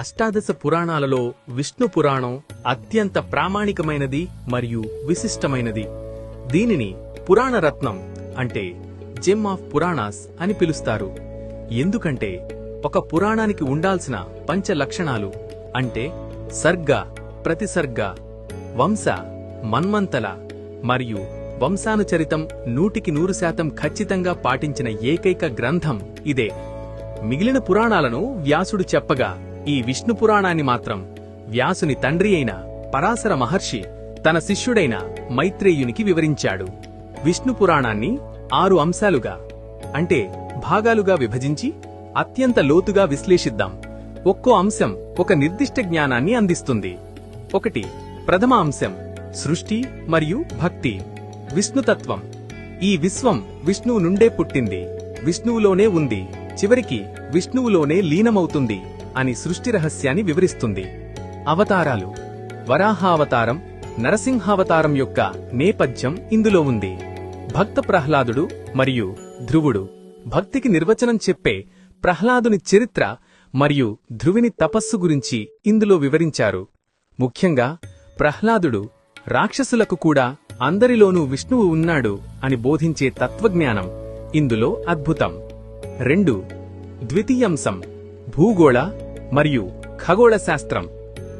అష్టాదశ పురాణాలలో విష్ణు పురాణం అత్యంత ప్రామాణికమైనది మరియు విశిష్టమైనది. దీనిని పురాణరత్నం అంటే జెమ్ ఆఫ్ పురాణాస్ అని పిలుస్తారు. ఎందుకంటే ఒక పురాణానికి ఉండాల్సిన పంచ లక్షణాలు అంటే సర్గ ప్రతిసర్గ వంశ మన్మంతల మరియు వంశానుచరితం నూటికి నూరు శాతం ఖచ్చితంగా పాటించిన ఏకైక గ్రంథం ఇదే. మిగిలిన పురాణాలను వ్యాసుడు చెప్పగా ఈ విష్ణు పురాణాన్ని మాత్రం వ్యాసుని తండ్రి అయిన పరాశర మహర్షి తన శిష్యుడైన మైత్రేయునికి వివరించాడు. విష్ణు పురాణాన్ని ఆరు అంశాలుగా అంటే భాగాలుగా విభజించి అత్యంత లోతుగా విశ్లేషిద్దాం. ఒక్కో అంశం ఒక నిర్దిష్ట జ్ఞానాన్ని అందిస్తుంది. ఒకటి ప్రథమ అంశం సృష్టి మరియు భక్తి విష్ణుతత్వం. ఈ విశ్వం విష్ణువు నుండే పుట్టింది విష్ణువులోనే ఉంది చివరికి విష్ణువులోనే లీనమవుతుంది. అని సృష్టి రహస్యాన్ని వివరిస్తుంది. అవతారాలు. వరాహావతారం నరసింహావతారం యొక్క నేపథ్యం ఇందులో ఉంది. భక్త ప్రహ్లాదుడు మరియు ధ్రువుడు భక్తికి నిర్వచనం చెప్పే ప్రహ్లాదుని చరిత్ర మరియు ధ్రువిని తపస్సు గురించి ఇందులో వివరించారు. ముఖ్యంగా ప్రహ్లాదుడు రాక్షసులకు కూడా అందరిలోనూ విష్ణువు ఉన్నాడు అని బోధించే తత్వజ్ఞానం ఇందులో అద్భుతం. రెండు. ద్వితీయాంశం. భూగోళ మరియు ఖగోళ శాస్త్రం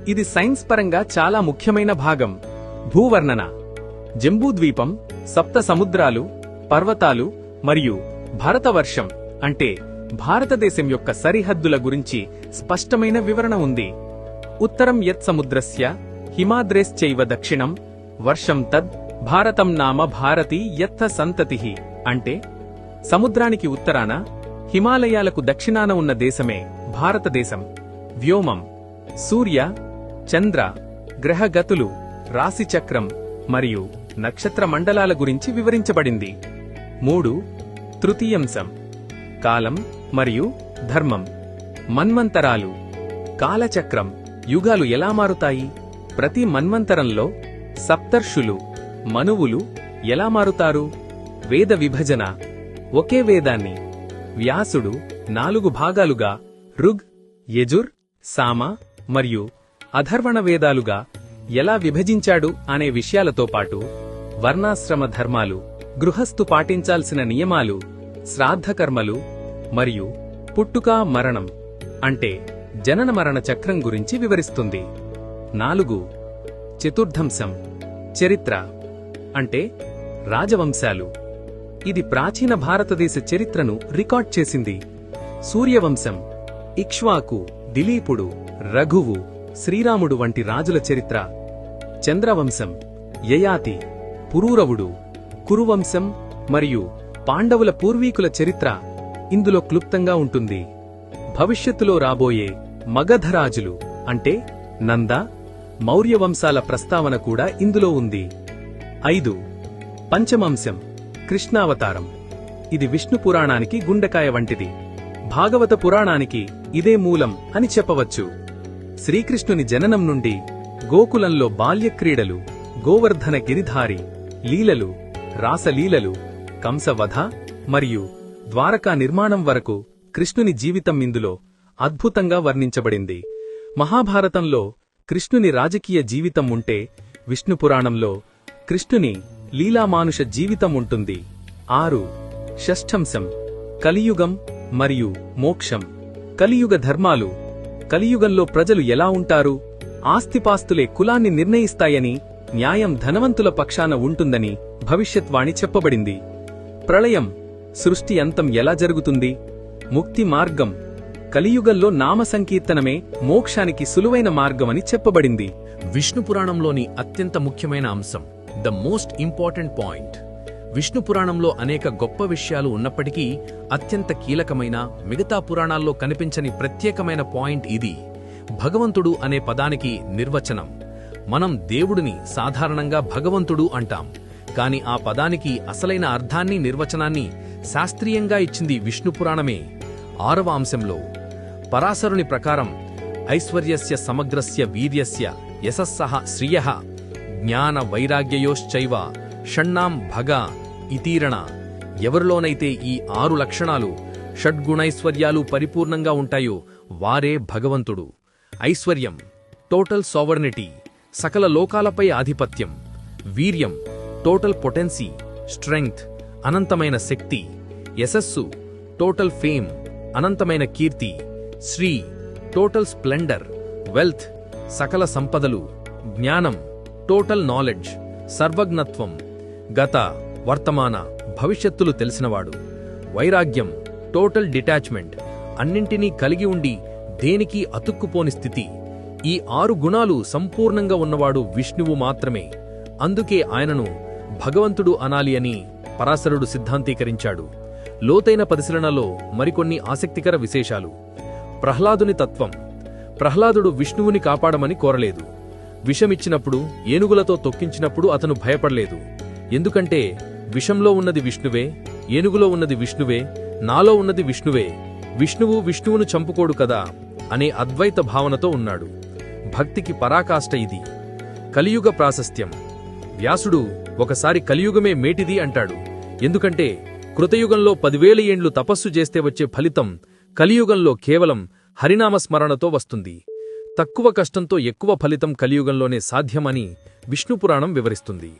ఇది సైన్స్ పరంగా చాలా ముఖ్యమైన భాగం. భూవర్ణన. జంబూద్వీపం సప్త సముద్రాలు పర్వతాలు మరియు భారతవర్షం అంటే భారతదేశం యొక్క సరిహద్దుల గురించి స్పష్టమైన వివరణ ఉంది. ఉత్తరం యత్ సముద్రస్య హిమాద్రేశ్చైవ దక్షిణం వర్షం తద్ భారతం నామ భారతి యత్థ సంతతి అంటే సముద్రానికి ఉత్తరాన హిమాలయాలకు దక్షిణాన ఉన్న దేశమే. భారతదేశం. వ్యోమం. సూర్య చంద్ర గ్రహగతులు రాశిచక్రం మరియు నక్షత్ర మండలాల గురించి వివరించబడింది. మూడు తృతీయంశం. కాలం మరియు ధర్మం. మన్వంతరాలు. కాలచక్రం. యుగాలు ఎలా మారుతాయి? ప్రతి మన్వంతరంలో సప్తర్షులు మనువులు ఎలా మారుతారు? వేద విభజన. ఒకే వేదాన్ని. వ్యాసుడు నాలుగు భాగాలుగా ఋగ్ యజుర్ సామ మరియు అధర్వణ వేదాలుగా ఎలా విభజించాడు అనే విషయాలతో పాటు వర్ణాశ్రమ ధర్మాలు గృహస్థు పాటించాల్సిన నియమాలు శ్రాద్ధకర్మలు మరియు పుట్టుక మరణం అంటే జనన మరణ చక్రం గురించి వివరిస్తుంది. నాలుగు చతుర్థంశం చరిత్ర అంటే రాజవంశాలు. ఇది ప్రాచీన భారతదేశ చరిత్రను రికార్డ్ చేసింది. సూర్యవంశం ఇక్ష్వాకు దిలీపుడు రఘువు శ్రీరాముడు వంటి రాజుల చరిత్ర. చంద్రవంశం యయాతి పురూరవుడు కురువంశం మరియు పాండవుల పూర్వీకుల చరిత్ర ఇందులో క్లుప్తంగా ఉంటుంది. భవిష్యత్తులో రాబోయే మగధరాజులు అంటే నంద మౌర్యవంశాల ప్రస్తావన కూడా ఇందులో ఉంది. ఐదు పంచమంశం కృష్ణావతారం. ఇది విష్ణు పురాణానికి గుండెకాయ వంటిది. భాగవత పురాణానికి ఇదే మూలం అని చెప్పవచ్చు. శ్రీకృష్ణుని జననం నుండి గోకులంలో బాల్యక్రీడలు గోవర్ధన గిరిధారి లీలలు రాసలీలలు కంసవధ మరియు ద్వారకా నిర్మాణం వరకు కృష్ణుని జీవితం ఇందులో అద్భుతంగా వర్ణించబడింది. మహాభారతంలో కృష్ణుని రాజకీయ జీవితం ఉంటే విష్ణు పురాణంలో కృష్ణుని లీలామానుష జీవితం ఉంటుంది. ఆరు. షష్ఠంశం. కలియుగం మరియు మోక్షం. కలియుగ ధర్మాలు కలియుగంలో ప్రజలు ఎలా ఉంటారు? ఆస్తిపాస్తులే కులాన్ని నిర్ణయిస్తాయని న్యాయం ధనవంతుల పక్షాన ఉంటుందని భవిష్యత్వాణి చెప్పబడింది. ప్రళయం సృష్టి అంతం ఎలా జరుగుతుంది? ముక్తి మార్గం కలియుగంలో నామ సంకీర్తనమే మోక్షానికి సులువైన మార్గమని చెప్పబడింది. విష్ణు పురాణంలోని అత్యంత ముఖ్యమైన అంశం the most important point. Vishnu పురాణంలో అనేక గొప్ప విషయాలు ఉన్నప్పటికీ అత్యంత కీలకమైన మిగతా పురాణాల్లో కనిపించని ప్రత్యేకమైన పాయింట్ ఇది. భగవంతుడు అనే పదానికి నిర్వచనం. మనం దేవుడిని సాధారణంగా భగవంతుడు అంటాం. కాని ఆ పదానికి అసలైన అర్థాన్ని నిర్వచనాన్ని శాస్త్రీయంగా ఇచ్చింది విష్ణు పురాణమే. ఆరవ అంశంలో పరాశరుని ప్రకారం ఐశ్వర్యస్య సమగ్రస్య వీర్యస్య యశస్సహ శ్రియ జ్ఞాన వైరాగ్యయోశ్చైవ షణ్ణాం భగ ఇతీరణ. ఎవరిలోనైతే ఈ ఆరు లక్షణాలు షడ్గుణైశ్వర్యాలు పరిపూర్ణంగా ఉంటాయో వారే భగవంతుడు. ఐశ్వర్యం టోటల్ సావర్నిటీ సకల లోకాలపై ఆధిపత్యం వీర్యం టోటల్ పొటెన్సీ స్ట్రెంగ్త్ అనంతమైన శక్తి యశస్సు టోటల్ ఫేమ్ అనంతమైన కీర్తి శ్రీ టోటల్ స్ప్లెండర్ వెల్త్ సకల సంపదలు జ్ఞానం టోటల్ నాలెడ్జ్ సర్వజ్ఞత్వం గత వర్తమాన భవిష్యత్తులు తెలిసినవాడు. వైరాగ్యం టోటల్ డిటాచ్మెంట్ అన్నింటినీ కలిగి ఉండి దేనికి అతుక్కుపోని స్థితి. ఈ ఆరు గుణాలు సంపూర్ణంగా ఉన్నవాడు విష్ణువు మాత్రమే. అందుకే ఆయనను భగవంతుడు అనాలి అని పరాశరుడు సిద్ధాంతీకరించాడు. లోతైన పరిశీలనలో మరికొన్ని ఆసక్తికర విశేషాలు. ప్రహ్లాదుని తత్వం. ప్రహ్లాదుడు విష్ణువుని కాపాడమని కోరలేదు. విషమిచ్చినప్పుడు ఏనుగులతో తొక్కించినప్పుడు అతను భయపడలేదు. ఎందుకంటే విషంలో ఉన్నది విష్ణువే ఏనుగులో ఉన్నది విష్ణువే నాలో ఉన్నది విష్ణువే. విష్ణువు విష్ణువును చంపుకోడు కదా అనే అద్వైత భావనతో ఉన్నాడు. భక్తికి పరాకాష్ట ఇది. కలియుగ ప్రాశస్త్యం. వ్యాసుడు ఒకసారి కలియుగమే మేటిది అంటాడు. ఎందుకంటే కృతయుగంలో పదివేల ఏండ్లు తపస్సు చేస్తే వచ్చే ఫలితం కలియుగంలో కేవలం హరినామస్మరణతో వస్తుంది. తక్కువ కష్టంతో ఎక్కువ ఫలితం కలియుగంలోనే సాధ్యమని విష్ణుపురాణం వివరిస్తుంది.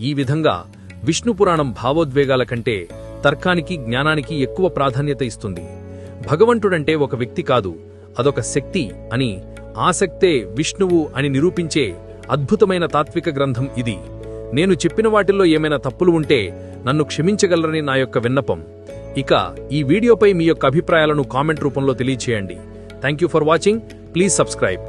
ఈ విధంగా విష్ణు పురాణం భావోద్వేగాల కంటే తర్కానికి జ్ఞానానికి ఎక్కువ ప్రాధాన్యత ఇస్తుంది. భగవంతుడంటే ఒక వ్యక్తి కాదు అదొక శక్తి అని ఆసక్తే విష్ణువు అని నిరూపించే అద్భుతమైన తాత్విక గ్రంథం ఇది. నేను చెప్పిన వాటిల్లో ఏమైనా తప్పులు ఉంటే నన్ను క్షమించగలరని నా యొక్క విన్నపం. ఇక ఈ వీడియోపై మీ యొక్క అభిప్రాయాలను కామెంట్ రూపంలో తెలియచేయండి. Thank you for watching. Please subscribe.